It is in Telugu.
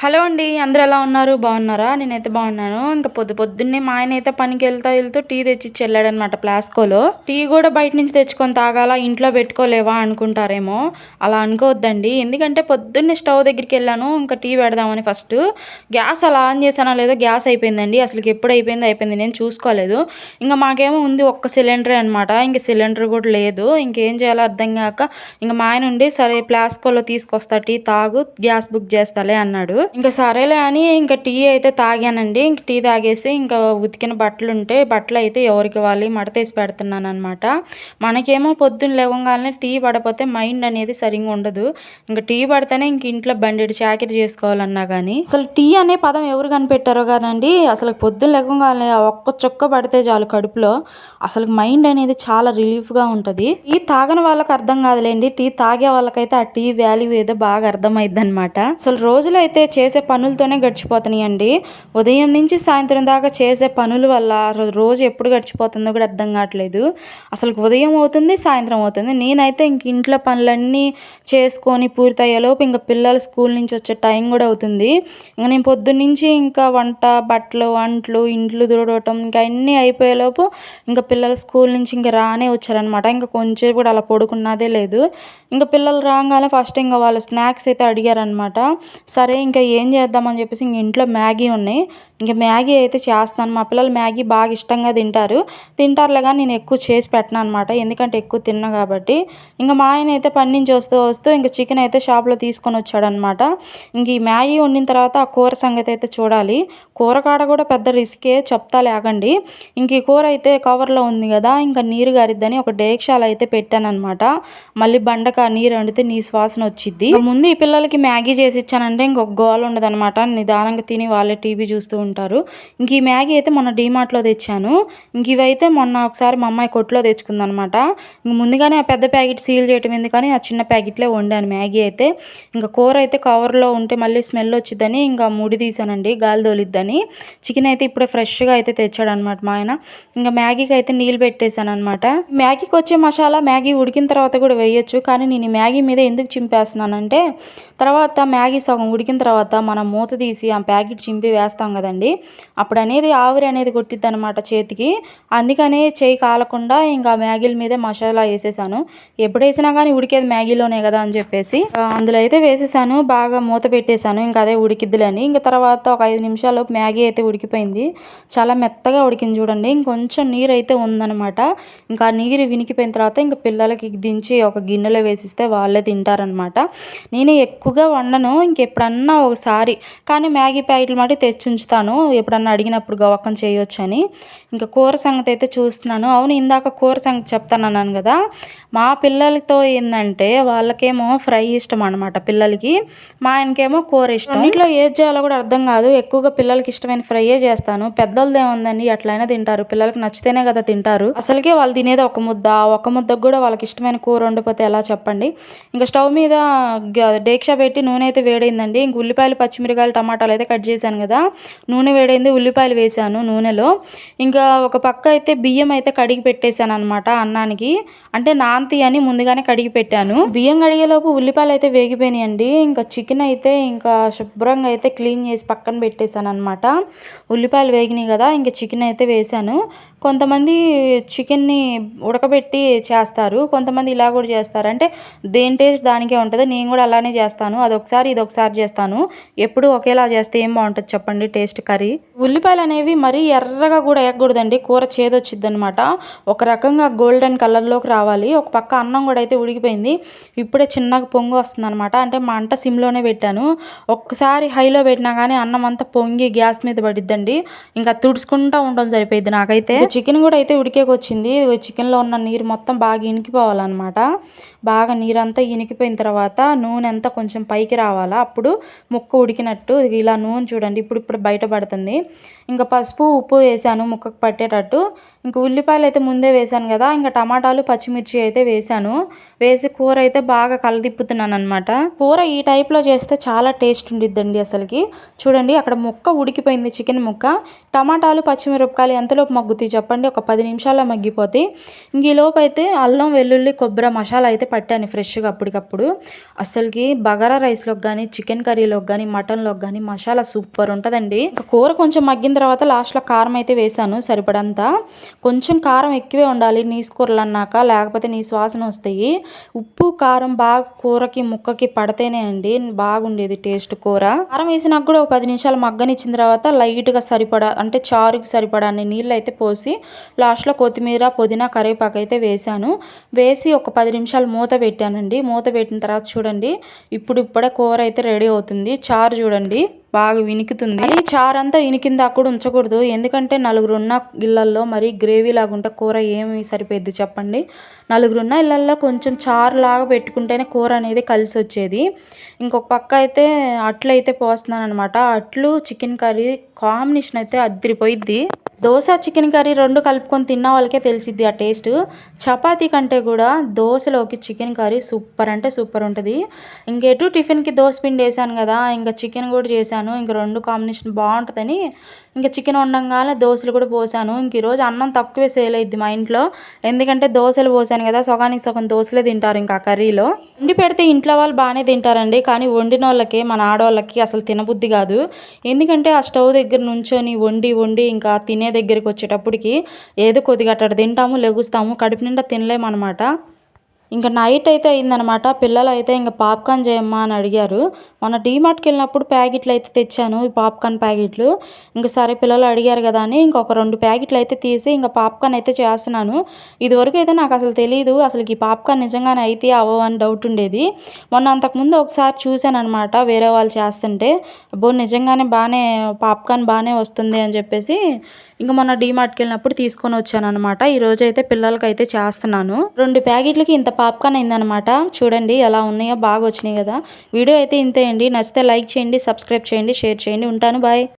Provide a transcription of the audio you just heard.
హలో అండి అందరూ ఎలా ఉన్నారు? బాగున్నారా? నేనైతే బాగున్నాను. ఇంకా పొద్దు పొద్దున్నే మా ఆయన అయితే పనికి వెళ్తా వెళ్తూ టీ తెచ్చి వెళ్ళాడనమాట ప్లాస్కోలో. టీ కూడా బయట నుంచి తెచ్చుకొని తాగాల ఇంట్లో పెట్టుకోలేవా అనుకుంటారేమో అలా అనుకోవద్దండి. ఎందుకంటే పొద్దున్నే స్టవ్ దగ్గరికి వెళ్ళాను ఇంకా టీ పెడదామని ఫస్ట్. గ్యాస్ అలా ఆన్ చేశానో లేదో గ్యాస్ అయిపోయిందండి. అసలు ఎప్పుడు అయిపోయింది అయిపోయింది నేను చూసుకోలేదు. ఇంకా మాకేమో ఉంది ఒక్క సిలిండర్ అనమాట ఇంక సిలిండర్ కూడా లేదు. ఇంకేం చేయాలో అర్థం కాక ఇంకా మా ఆయన ఉండి సరే ప్లాస్కోలో తీసుకొస్తా టీ తాగు గ్యాస్ బుక్ చేస్తాలే అన్నాడు. ఇంకా సరేలే అని ఇంకా టీ అయితే తాగానండి. ఇంక టీ తాగేసి ఇంకా ఉతికిన బట్టలు ఉంటే బట్టలు అయితే ఎవరికి ఇవ్వాలి మడతేసి పెడుతున్నాను అనమాట మనకేమో పొద్దున్న లేవగానే టీ పడపోతే మైండ్ అనేది సరిగ్గా ఉండదు. ఇంకా టీ పడితేనే ఇంక ఇంట్లో బండి చాకిరి చేసుకోవాలన్నా కానీ అసలు టీ అనే పదం ఎవరు కనిపెట్టారో కానండి అసలు పొద్దున్న లేవగానే ఒక్క చుక్క పడితే చాలు కడుపులో. అసలు మైండ్ అనేది చాలా రిలీఫ్గా ఉంటుంది. టీ తాగని వాళ్ళకి అర్థం కాదులేండి. టీ తాగే వాళ్ళకైతే ఆ టీ వాల్యూ ఏదో బాగా అర్థమైద్ది అనమాట అసలు రోజులైతే అయితే చేసే పనులతోనే గడిచిపోతున్నాయండి. ఉదయం నుంచి సాయంత్రం దాకా చేసే పనుల వల్ల రోజు ఎప్పుడు గడిచిపోతుందో కూడా అర్థం కావట్లేదు. అసలు ఉదయం అవుతుంది సాయంత్రం అవుతుంది. నేనైతే ఇంక ఇంట్లో పనులన్నీ చేసుకొని పూర్తయ్యేలోపు ఇంకా పిల్లలు స్కూల్ నుంచి వచ్చే టైం కూడా అవుతుంది. ఇంకా నేను పొద్దున్నుంచి ఇంకా వంట బట్టలు వంటలు ఇంట్లు దుడవటం ఇంకా అన్నీ అయిపోయేలోపు ఇంకా పిల్లలు స్కూల్ నుంచి ఇంకా రానే వచ్చారనమాట ఇంకా కొంచెం కూడా అలా పడుకున్నదే లేదు. ఇంకా పిల్లలు రాగానే ఫస్ట్ ఇంకా వాళ్ళు స్నాక్స్ అయితే అడిగారనమాట సరే ఇంకా ఏం చేద్దామని చెప్పేసి ఇంక ఇంట్లో మ్యాగీ ఉన్నాయి. ఇంకా మ్యాగీ అయితే చేస్తాను. మా పిల్లలు మ్యాగీ బాగా ఇష్టంగా తింటారు. తింటారులే కానీ నేను ఎక్కువ చేసి పెట్టను అనమాట ఎందుకంటే ఎక్కువ తిన్నా కాబట్టి. ఇంకా మా ఆయన అయితే పని నుంచి వస్తూ వస్తూ ఇంకా చికెన్ అయితే షాప్లో తీసుకొని వచ్చాడనమాట ఇంక ఈ మ్యాగీ వండిన తర్వాత ఆ కూర సంగతి అయితే చూడాలి. కూర కాడ కూడా పెద్ద రిస్కే చెప్తా లేకండి. ఇంక ఈ కూర అయితే కవర్లో ఉంది కదా ఇంకా నీరు గారిద్దని ఒక డేక్షాలు అయితే పెట్టానమాట మళ్ళీ బండక నీరు వండితే నీ శ్వాసన వచ్చింది ముందు ఈ పిల్లలకి మ్యాగీ చేసి ఇచ్చానంటే ఇంకొక గోల ఉండదనమాట నిదానంగా తిని వాళ్ళే టీవీ చూస్తూ ఉంటారు. ఇంక ఈ మ్యాగీ అయితే మొన్న డీమార్ట్లో తెచ్చాను. ఇంక ఇవైతే మొన్న ఒకసారి మా అమ్మాయి కొట్లో తెచ్చుకుందనమాట. ఇంక ముందుగానే ఆ పెద్ద ప్యాకెట్ సీల్ చేయటం ఎందుకని ఆ చిన్న ప్యాకెట్లే వండాను మ్యాగీ అయితే. ఇంకా కూర అయితే కవర్లో ఉంటే మళ్ళీ స్మెల్ వచ్చిద్దని ఇంకా ముడి తీసానండి గాలి తోలిద్దని. చికెన్ అయితే ఇప్పుడే ఫ్రెష్గా అయితే తెచ్చాడు అనమాట మా ఆయన. ఇంకా మ్యాగీకి అయితే నీళ్ళు పెట్టేశాను అనమాట మ్యాగీకి వచ్చే మసాలా మ్యాగీ ఉడికిన తర్వాత కూడా వేయొచ్చు. కానీ నేను ఈ మ్యాగీ మీద ఎందుకు చింపేస్తున్నానంటే తర్వాత మ్యాగీ సగం ఉడికిన తర్వాత మనం మూత తీసి ఆ ప్యాకెట్ చింపి వేస్తాం కదండి. అప్పుడు అనేది ఆవిరి అనేది కొట్టిద్ది అనమాట చేతికి. అందుకనే చేయి కాలకుండా ఇంకా మ్యాగీల మీదే మసాలా వేసేసాను. ఎప్పుడు వేసినా కానీ ఉడికేది మ్యాగీలోనే కదా అని చెప్పేసి. అందులో అయితే వేసేసాను. బాగా మూత పెట్టేశాను. ఇంకా అదే ఉడికిద్దులని. ఇంకా తర్వాత ఒక ఐదు నిమిషాలు మ్యాగీ అయితే ఉడికిపోయింది. చాలా మెత్తగా ఉడికింది చూడండి. ఇంకొంచెం నీరు అయితే ఉందనమాట ఇంకా నీరు వినికిపోయిన తర్వాత ఇంకా పిల్లలకి దించి ఒక గిన్నెలో వేసిస్తే వాళ్ళే తింటారనమాట నేను ఎక్కువగా వండను. ఇంకెప్పుడన్నా ఒకసారి. కానీ మ్యాగీ ప్యాకెట్లు మాట తెచ్చి ఉంచుతాను. ఎప్పుడన్నా అడిగినప్పుడు గవక్కం చేయొచ్చని. ఇంకా కూర సంగతి అయితే చూస్తున్నాను. అవును ఇందాక కూర సంగతి చెప్తాను అన్నాను కదా. మా పిల్లలతో ఏంటంటే వాళ్ళకేమో ఫ్రై ఇష్టం అనమాట పిల్లలకి. మా ఆయనకేమో కూర ఇష్టం. ఇంట్లో ఏది చేయాలో కూడా అర్థం కాదు. ఎక్కువగా పిల్లలకి ఇష్టమైన ఫ్రైయే చేస్తాను. పెద్దలది ఏముందండి? ఎట్లయినా తింటారు. పిల్లలకి నచ్చితేనే కదా తింటారు. అసలుకే వాళ్ళు తినేది ఒక ముద్ద. ఒక ముద్దకు కూడా వాళ్ళకి ఇష్టమైన కూర వండిపోతే ఎలా చెప్పండి? ఇంకా స్టవ్ మీద డేక్షా పెట్టి నూనె అయితే వేడైందండి. ఇంక ఉల్లిపాయలు పచ్చిమిరకాయలు టమాటాలు అయితే కట్ చేశాను కదా. నూనె నూనె వేడైంది ఉల్లిపాయలు వేసాను నూనెలో. ఇంకా ఒక పక్క అయితే బియ్యం అయితే కడిగి పెట్టేశాను అనమాట అన్నానికి. అంటే నాంతి అని ముందుగానే కడిగి పెట్టాను. బియ్యం కడిగేలోపు ఉల్లిపాయలు అయితే వేగిపోయినాయండి. ఇంకా చికెన్ అయితే ఇంకా శుభ్రంగా అయితే క్లీన్ చేసి పక్కన పెట్టేశాను అనమాట ఉల్లిపాయలు వేగినాయి కదా ఇంకా చికెన్ అయితే వేసాను కొంతమంది చికెన్ని ఉడకబెట్టి చేస్తారు కొంతమంది ఇలా కూడా చేస్తారు. అంటే దేని టేస్ట్ దానికే ఉంటుంది నేను కూడా అలానే చేస్తాను. అదొకసారి ఇది ఒకసారి చేస్తాను. ఎప్పుడు ఒకేలా చేస్తే ఏం బాగుంటుంది చెప్పండి టేస్ట్ కర్రీ? ఉల్లిపాయలు అనేవి మరీ ఎర్రగా కూడా వేయకూడదండి కూర చేదొచ్చిద్ది అనమాట ఒక రకంగా గోల్డెన్ కలర్లోకి రావాలి. ఒక పక్క అన్నం కూడా అయితే ఉడికిపోయింది. ఇప్పుడే చిన్నగా పొంగు వస్తుంది అనమాట అంటే మా అంట సిమ్లోనే పెట్టాను. ఒక్కసారి హైలో పెట్టినా కానీ అన్నం అంతా పొంగి గ్యాస్ మీద పడిద్దండి. ఇంకా తుడుచుకుంటూ ఉండడం సరిపోయింది నాకైతే. చికెన్ కూడా అయితే ఉడికేకొచ్చింది. చికెన్లో ఉన్న నీరు మొత్తం బాగా ఇనికిపోవాలన్నమాట. బాగా నీరంతా ఇనికిపోయిన తర్వాత నూనె అంతా కొంచెం పైకి రావాలా. అప్పుడు ముక్క ఉడికినట్టు ఇలా నూనె చూడండి. ఇప్పుడు ఇప్పుడు బయటపడుతుంది ఇంకా పసుపు ఉప్పు వేసాను ముక్కకు పట్టేటట్టు. ఇంకా ఉల్లిపాయలు అయితే ముందే వేసాను కదా ఇంకా టమాటాలు పచ్చిమిర్చి అయితే వేసాను వేసి కూర అయితే బాగా కలదిప్పుతున్నాను అనమాట కూర ఈ టైప్లో చేస్తే చాలా టేస్ట్ ఉండిద్దండి అసలుకి. చూడండి అక్కడ ముక్క ఉడికిపోయింది చికెన్ ముక్క. టమాటాలు పచ్చిమిరపకాయలు ఎంతలోపు మగ్గుతాయి చెప్పండి? ఒక పది నిమిషాల్లో మగ్గిపోతాయి. ఇంక ఈ అయితే అల్లం వెల్లుల్లి కొబ్బరి మసాలా అయితే పట్టాను ఫ్రెష్గా అప్పటికప్పుడు. అసలుకి బగారా రైస్లోకి కానీ చికెన్ కర్రీలోకి కానీ మటన్లోకి కానీ మసాలా సూపర్ ఉంటుందండి. ఇంకా కూర కొంచెం మగ్గిన తర్వాత లాస్ట్లో కారం అయితే వేసాను సరిపడంతా. కొంచెం కారం ఎక్కువే ఉండాలి నీసు కూరలు అన్నాక లేకపోతే నీ వాసన వస్తాయి. ఉప్పు కారం బాగా కూరకి ముక్కకి పడితేనే అండి బాగుండేది టేస్ట్ కూర. కారం వేసినాక కూడా ఒక పది నిమిషాలు మగ్గనిచ్చిన తర్వాత లైట్గా సరిపడా అంటే చారుకి సరిపడా అన్ని నీళ్ళు అయితే పోసి లాస్ట్లో కొత్తిమీర పుదీనా కరివేపాకు అయితే వేసాను వేసి ఒక పది నిమిషాలు మూత పెట్టానండి. మూత పెట్టిన తర్వాత చూడండి ఇప్పుడు ఇప్పుడే కూర అయితే రెడీ అవుతుంది. చారు చూడండి. బాగా వినికితుంది. మరి చారంతా అంతా ఇనికిందా కూడా ఉంచకూడదు. ఎందుకంటే నలుగురున్న ఇళ్ళల్లో మరి గ్రేవీ లాగా ఉంటే కూర ఏమి సరిపోద్ది చెప్పండి. నలుగురున్న ఇళ్ళల్లో కొంచెం చారు లాగా పెట్టుకుంటేనే కూర అనేది కలిసి వచ్చేది ఇంకొక పక్క అయితే అట్లు అయితే పోస్తున్నాను అనమాట అట్లు చికెన్ కర్రీ కాంబినేషన్ అయితే అద్దరిపోయిద్ది దోశ చికెన్ కర్రీ రెండు కలుపుకొని తిన్న వాళ్ళకే తెలిసిద్ది ఆ టేస్ట్. చపాతీ కంటే కూడా దోశలోకి చికెన్ కర్రీ సూపర్ అంటే సూపర్ ఉంటుంది. ఇంకెటు టిఫిన్కి దోశ పిండి వేసాను కదా ఇంకా చికెన్ కూడా చేశాను ఇంక రెండు కాంబినేషన్ బాగుంటుందని ఇంకా చికెన్ వండంగానే దోశలు కూడా పోసాను. ఇంక ఈరోజు అన్నం తక్కువే సేల్ అయింది మా ఇంట్లో. ఎందుకంటే దోశలు పోసాను కదా సగానికి సగం దోశలే తింటారు ఇంకా కర్రీలో. వండి పెడితే ఇంట్లో వాళ్ళు బాగానే తింటారండి కానీ వండిన వాళ్ళకి మన ఆడవాళ్ళకి అసలు తినబుద్ధి కాదు. ఎందుకంటే ఆ స్టవ్ దగ్గర నుంచొని వండి వండి ఇంకా తినే దగ్గరికి వచ్చేటప్పటికి ఏదో కొద్దిగా అట్ట తింటాము లెగుస్తాము కడుపు నిండా తినలేమన్నమాట. ఇంకా నైట్ అయితే అయిందనమాట పిల్లలు అయితే ఇంకా పాప్కార్న్ చేయమ్మా అని అడిగారు. మొన్న డీమార్ట్కి వెళ్ళినప్పుడు ప్యాకెట్లు అయితే తెచ్చాను ఈ పాప్కార్న్ ప్యాకెట్లు. ఇంకా సరే పిల్లలు అడిగారు కదా అని ఇంకొక రెండు ప్యాకెట్లు అయితే తీసి ఇంకా పాప్కార్న్ అయితే చేస్తున్నాను. ఇదివరకు అయితే నాకు అసలు తెలియదు అసలు ఈ పాప్కార్న్ నిజంగానే అయితే అవ్వవు అని డౌట్ ఉండేది. మొన్న అంతకుముందు ఒకసారి చూశానమాట అనమాట వేరే వాళ్ళు చేస్తుంటే. అబ్బో నిజంగానే బాగానే పాప్కార్న్ బాగానే వస్తుంది అని చెప్పేసి ఇంకా మొన్న డీమార్ట్కి వెళ్ళినప్పుడు తీసుకొని వచ్చాను అనమాట ఈరోజు అయితే పిల్లలకి అయితే చేస్తున్నాను. రెండు ప్యాకెట్లకి ఇంత పాప్కార్న్ అయిందనమాట చూడండి ఎలా ఉన్నాయో బాగా వచ్చినాయి కదా. వీడియో అయితే ఇంతే అండి. నచ్చితే లైక్ చేయండి సబ్స్క్రైబ్ చేయండి షేర్ చేయండి. ఉంటాను. బాయ్.